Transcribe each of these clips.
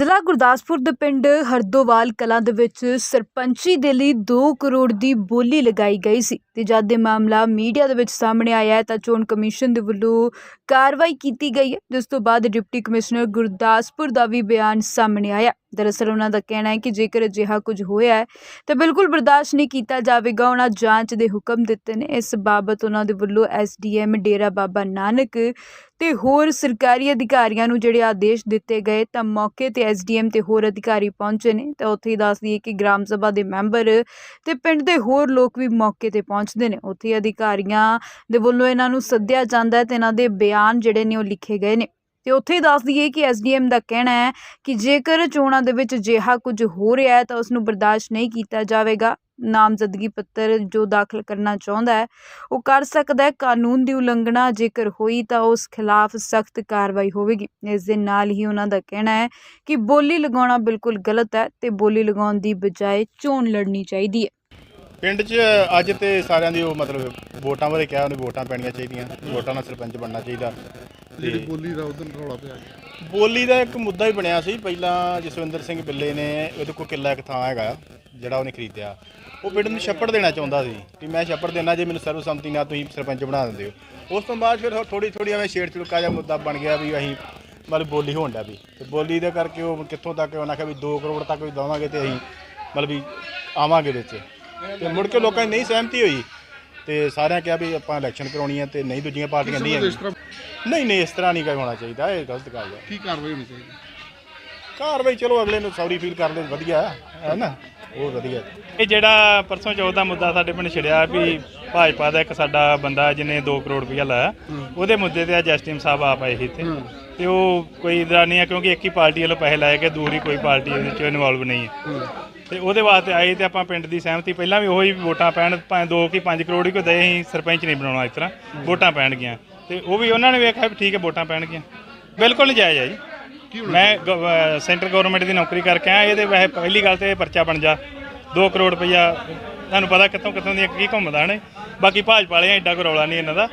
ਜ਼ਿਲ੍ਹਾ ਗੁਰਦਾਸਪੁਰ ਦੇ ਪਿੰਡ ਹਰਦੋਵਾਲ ਕਲਾਂ ਦੇ ਵਿੱਚ ਸਰਪੰਚੀ ਦੇ ਲਈ 2 ਕਰੋੜ ਦੀ ਬੋਲੀ ਲਗਾਈ ਗਈ ਸੀ ਤੇ ਜਦ ਦੇ ਮਾਮਲਾ ਮੀਡੀਆ ਦੇ ਵਿੱਚ ਸਾਹਮਣੇ ਆਇਆ ਹੈ ਤਾਂ ਚੋਣ ਕਮਿਸ਼ਨ ਦੇ ਵੱਲੋਂ ਕਾਰਵਾਈ ਕੀਤੀ ਗਈ ਹੈ, ਜਿਸ ਤੋਂ ਬਾਅਦ ਡਿਪਟੀ ਕਮਿਸ਼ਨਰ ਗੁਰਦਾਸਪੁਰ ਦਾ ਵੀ ਬਿਆਨ ਸਾਹਮਣੇ ਆਇਆ। ਦਰਅਸਲ ਉਹਨਾਂ ਦਾ ਕਹਿਣਾ ਹੈ ਕਿ ਜੇਕਰ ਅਜਿਹਾ ਕੁਝ ਹੋਇਆ ਹੈ, ਤਾਂ ਬਿਲਕੁਲ ਬਰਦਾਸ਼ਤ ਨਹੀਂ ਕੀਤਾ ਜਾਵੇਗਾ। ਉਹਨਾਂ ਜਾਂਚ ਦੇ ਹੁਕਮ ਦਿੱਤੇ ਨੇ। ਇਸ ਬਾਬਤ ਉਹਨਾਂ ਦੇ ਵੱਲੋਂ ਐਸਡੀਐਮ ਡੇਰਾ ਬਾਬਾ ਨਾਨਕ ਤੇ ਹੋਰ ਸਰਕਾਰੀ ਅਧਿਕਾਰੀਆਂ ਨੂੰ ਜਿਹੜੇ ਆਦੇਸ਼ ਦਿੱਤੇ ਗਏ, ਤਾਂ ਮੌਕੇ ਤੇ ਐਸਡੀਐਮ ਤੇ ਹੋਰ ਅਧਿਕਾਰੀ ਪਹੁੰਚੇ ਨੇ। ਤਾਂ ਉੱਥੇ ਹੀ ਦੱਸ ਦਈਏ ਕਿ ਗ੍ਰਾਮ ਸਭਾ ਦੇ ਮੈਂਬਰ ਤੇ ਪਿੰਡ ਦੇ ਹੋਰ ਲੋਕ ਵੀ ਮੌਕੇ ਤੇ ਪਹੁੰਚਦੇ ਨੇ। ਉੱਥੇ ਅਧਿਕਾਰੀਆਂ ਦੇ ਵੱਲੋਂ ਇਹਨਾਂ ਨੂੰ ਸੱਦਿਆ ਜਾਂਦਾ ਹੈ ਤੇ ਇਹਨਾਂ ਦੇ ਬਿਆਨ ਜਿਹੜੇ ਨੇ ਉਹ ਲਿਖੇ ਗਏ ਨੇ। ਤੇ ਉੱਥੇ ਹੀ ਦੱਸ ਦਈਏ ਕਿ ਐਸਡੀਐਮ ਦਾ ਕਹਿਣਾ ਹੈ ਕਿ ਜੇਕਰ ਚੋਣਾਂ ਦੇ ਵਿੱਚ ਅਜਿਹਾ ਕੁਝ ਹੋ ਰਿਹਾ ਹੈ ਤਾਂ ਉਸ ਨੂੰ ਬਰਦਾਸ਼ਤ ਨਹੀਂ ਕੀਤਾ ਜਾਵੇਗਾ। ਨਾਮਜ਼ਦਗੀ ਪੱਤਰ ਜੋ ਦਾਖਲ ਕਰਨਾ ਚਾਹੁੰਦਾ ਹੈ, ਉਹ ਕਰ ਸਕਦਾ ਹੈ। ਕਾਨੂੰਨ ਦੀ ਉਲੰਘਣਾ ਜੇਕਰ ਹੋਈ ਤਾਂ ਉਸ ਖਿਲਾਫ ਸਖਤ ਕਾਰਵਾਈ ਹੋਵੇਗੀ। ਇਸ ਦੇ ਨਾਲ ਹੀ ਉਹਨਾਂ ਦਾ ਕਹਿਣਾ ਹੈ ਕਿ ਬੋਲੀ ਲਗਾਉਣਾ ਬਿਲਕੁਲ ਗਲਤ ਹੈ ਤੇ ਬੋਲੀ ਲਗਾਉਣ ਦੀ ਬਜਾਏ ਚੋਣ ਲੜਨੀ ਚਾਹੀਦੀ ਹੈ। ਪਿੰਡ 'ਚ ਅੱਜ ਤੇ ਸਾਰਿਆਂ ਦੀ ਉਹ ਮਤਲਬ ਵੋਟਾਂ ਬਾਰੇ ਕਿਹਾ, ਉਹਨੇ ਵੋਟਾਂ ਪੈਣੀਆਂ ਚਾਹੀਦੀਆਂ। ਵੋਟਾਂ ਨਾਲ ਸਰਪੰਚ ਬਣਨਾ ਚਾਹੀਦਾ। ਜਿਹੜੀ ਬੋਲੀ ਦਾ ਉਦੋਂ ਰੌਲਾ ਪਿਆ ਬੋਲੀ ਦਾ ਇੱਕ ਮੁੱਦਾ ਹੀ ਬਣਿਆ ਸੀ। ਪਹਿਲਾਂ ਜਸਵਿੰਦਰ ਸਿੰਘ ਬਿੱਲੇ ਨੇ ਉਹਦੇ ਕੋਲ ਕਿੱਲਾ ਇੱਕ ਥਾਂ ਹੈਗਾ ਜਿਹੜਾ ਉਹਨੇ ਖਰੀਦਿਆ। ਉਹ ਪਿੰਡ ਨੂੰ ਛੱਪੜ ਦੇਣਾ ਚਾਹੁੰਦਾ ਸੀ ਕਿ ਮੈਂ ਛੱਪੜ ਦੇਣਾ ਜੇ ਮੈਨੂੰ ਸਰਵਸੰਮਤੀ ਨਾਲ ਤੁਸੀਂ ਸਰਪੰਚ ਬਣਾ ਦਿੰਦੇ ਹੋ। ਉਸ ਤੋਂ ਬਾਅਦ ਫਿਰ ਥੋੜੀ ਥੋੜੀ ਐਵੇਂ ਛੇੜ ਚੁਲਕਾ ਜਿਹਾ ਮੁੱਦਾ ਬਣ ਗਿਆ ਵੀ ਅਸੀਂ ਮਤਲਬ ਬੋਲੀ ਹੋਣ ਦਾ ਵੀ। ਤੇ ਬੋਲੀ ਦੇ ਕਰਕੇ ਉਹ ਕਿੱਥੋਂ ਤੱਕ ਉਹਨਾਂ ਕਿਹਾ ਵੀ 2 ਕਰੋੜ ਤੱਕ ਵੀ ਦੇਵਾਂਗੇ ਤੇ ਅਸੀਂ ਮਤਲਬ ਵੀ ਆਵਾਂਗੇ ਵਿੱਚ। ਤੇ ਮੁੜ ਕੇ ਲੋਕਾਂ ਦੀ ਨਹੀਂ ਸਹਿਮਤੀ ਹੋਈ। ਤੇ ਸਾਰਿਆਂ ਕਿਹਾ ਵੀ ਆਪਾਂ ਇਲੈਕਸ਼ਨ ਕਰਾਉਣੀ ਹੈ ਤੇ ਨਹੀਂ ਦੂਜੀਆਂ ਪਾਰਟੀਆਂ ਨਹੀਂ ਇਸ ਤਰ੍ਹਾਂ ਨਹੀਂ ਨਹੀਂ ਇਸ ਤਰ੍ਹਾਂ ਨਹੀਂ ਕੋਈ ਹੋਣਾ ਚਾਹੀਦਾ ਇਹ ਗਲਤ ਗੱਲ ਹੈ। ਕੀ ਕਾਰਵਾਈ ਹੋਣੀ ਚਾਹੀਦੀ? ਕਾਰਵਾਈ ਚਲੋ ਅਗਲੇ ਨੂੰ ਸੌਰੀ ਫੀਲ ਕਰਦੇ ਵਧੀਆ ਹੈ ਨਾ? ਉਹ ਵਧੀਆ ਇਹ ਜਿਹੜਾ ਪਰਸੋਂ ਚੌਥ ਦਾ ਮੁੱਦਾ ਸਾਡੇ ਪਿੰਡ ਛਿੜਿਆ ਵੀ ਭਾਜਪਾ ਦਾ ਇੱਕ ਸਾਡਾ ਬੰਦਾ ਜਿਹਨੇ 2 ਕਰੋੜ ਰੁਪਇਆ ਲਾਇਆ ਉਹਦੇ ਮੁੱਦੇ ਤੇ ਅੱਜ ਐਸਟੀਐਮ ਸਾਹਿਬ ਆਪ ਆਏ ਸੀ ਇੱਥੇ। ਤੇ ਉਹ ਕੋਈ ਇਦਾਂ ਨਹੀਂ ਹੈ ਕਿਉਂਕਿ ਇੱਕ ਹੀ ਪਾਰਟੀ ਵੱਲੋਂ ਪੈਸੇ ਲਾਏ ਗਏ ਦੂਰੀ ਕੋਈ ਪਾਰਟੀ ਵਿੱਚ ਇਨਵੋਲਵ ਨਹੀਂ ਹੈ। ਤੇ ਉਹਦੇ ਵਾਸਤੇ ਆਏ ਤੇ ਆਪਾਂ ਪਿੰਡ ਦੀ ਸਹਿਮਤੀ ਪਹਿਲਾਂ ਵੀ ਉਹੀ ਵੋਟਾਂ ਪੈਣ ਭਾਵੇਂ 2 ਕੀ 5 ਕਰੋੜ ਹੀ ਕੋ ਦੇ ਅਸੀਂ ਸਰਪੰਚ ਨਹੀਂ ਬਣਾਉਣਾ ਇਸ ਤਰ੍ਹਾਂ ਵੋਟਾਂ ਪੈਣਗੀਆਂ। ਤੇ ਉਹ ਵੀ ਉਹਨਾਂ ਨੇ ਵੇਖਿਆ ਵੀ ਠੀਕ ਹੈ ਵੋਟਾਂ ਪੈਣਗੀਆਂ। ਬਿਲਕੁਲ ਨਜਾਇਜ਼ ਹੈ ਜੀ। ਮੈਂ ਸੈਂਟਰ ਗਵਰਨਮੈਂਟ ਦੀ ਨੌਕਰੀ ਕਰਕੇ ਆਇਆ ਇਹਦੇ ਵੈਸੇ ਪਹਿਲੀ ਗੱਲ ਤੇ ਇਹ ਪਰਚਾ ਬਣ ਜਾ। 2 ਕਰੋੜ ਰੁਪਈਆ ਤੁਹਾਨੂੰ ਪਤਾ ਕਿੱਥੋਂ ਕਿੱਥੋਂ ਦੀਆਂ ਕੀ ਘੁੰਮਦਾ ਨੇ ਬਾਕੀ ਭਾਜਪਾ ਵਾਲਿਆਂ ਐਡਾ ਕੋਈ ਰੌਲਾ ਨਹੀਂ ਇਹਨਾਂ ਦਾ।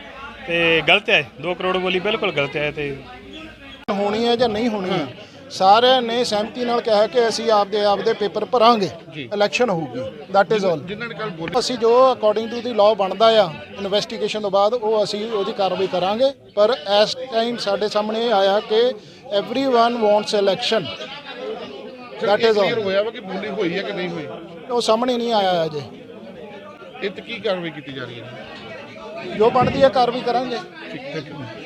ਤੇ ਗਲਤ ਹੈ 2 ਕਰੋੜ ਬੋਲੀ ਬਿਲਕੁਲ ਗਲਤ ਹੈ ਤੇ ਹੋਣੀ ਹੈ ਜਾਂ ਨਹੀਂ ਹੋਣੀ ਹੈ। ਸਾਰਿਆਂ ਨੇ ਸਹਿਮਤੀ ਨਾਲ ਕਿਹਾ ਕਿ ਅਸੀਂ ਆਪਦੇ ਆਪਦੇ ਪੇਪਰ ਭਰਾਂਗੇ ਇਲੈਕਸ਼ਨ ਹੋਊਗੀ ਦੈਟ ਇਜ਼ ਆਲ ਜਿਨ੍ਹਾਂ ਨੇ ਕੱਲ ਬੋਲੀ ਅਸੀਂ ਜੋ ਅਕੋਰਡਿੰਗ ਟੂ ਦੀ ਲਾਅ ਬਣਦਾ ਆ ਇਨਵੈਸਟੀਗੇਸ਼ਨ ਤੋਂ ਬਾਅਦ ਉਹ ਅਸੀਂ ਉਹਦੀ ਕਾਰਵਾਈ ਕਰਾਂਗੇ ਪਰ ਇਸ ਟਾਈਮ ਸਾਡੇ ਸਾਹਮਣੇ ਇਹ ਆਇਆ ਕਿ everyone wants election that is clear all ਹੋਇਆ ਵਾ ਕਿ ਬੋਲੀ ਹੋਈ ਹੈ ਕਿ ਨਹੀਂ ਹੋਈ ਉਹ ਸਾਹਮਣੇ ਨਹੀਂ ਆਇਆ ਅਜੇ ਇਹ ਤੇ ਕੀ ਕਾਰਵਾਈ ਕੀਤੀ ਜਾ ਰਹੀ ਹੈ ਜੋ ਬਣਦੀ ਹੈ ਕਾਰਵਾਈ ਕਰਾਂਗੇ ਠੀਕ ਹੈ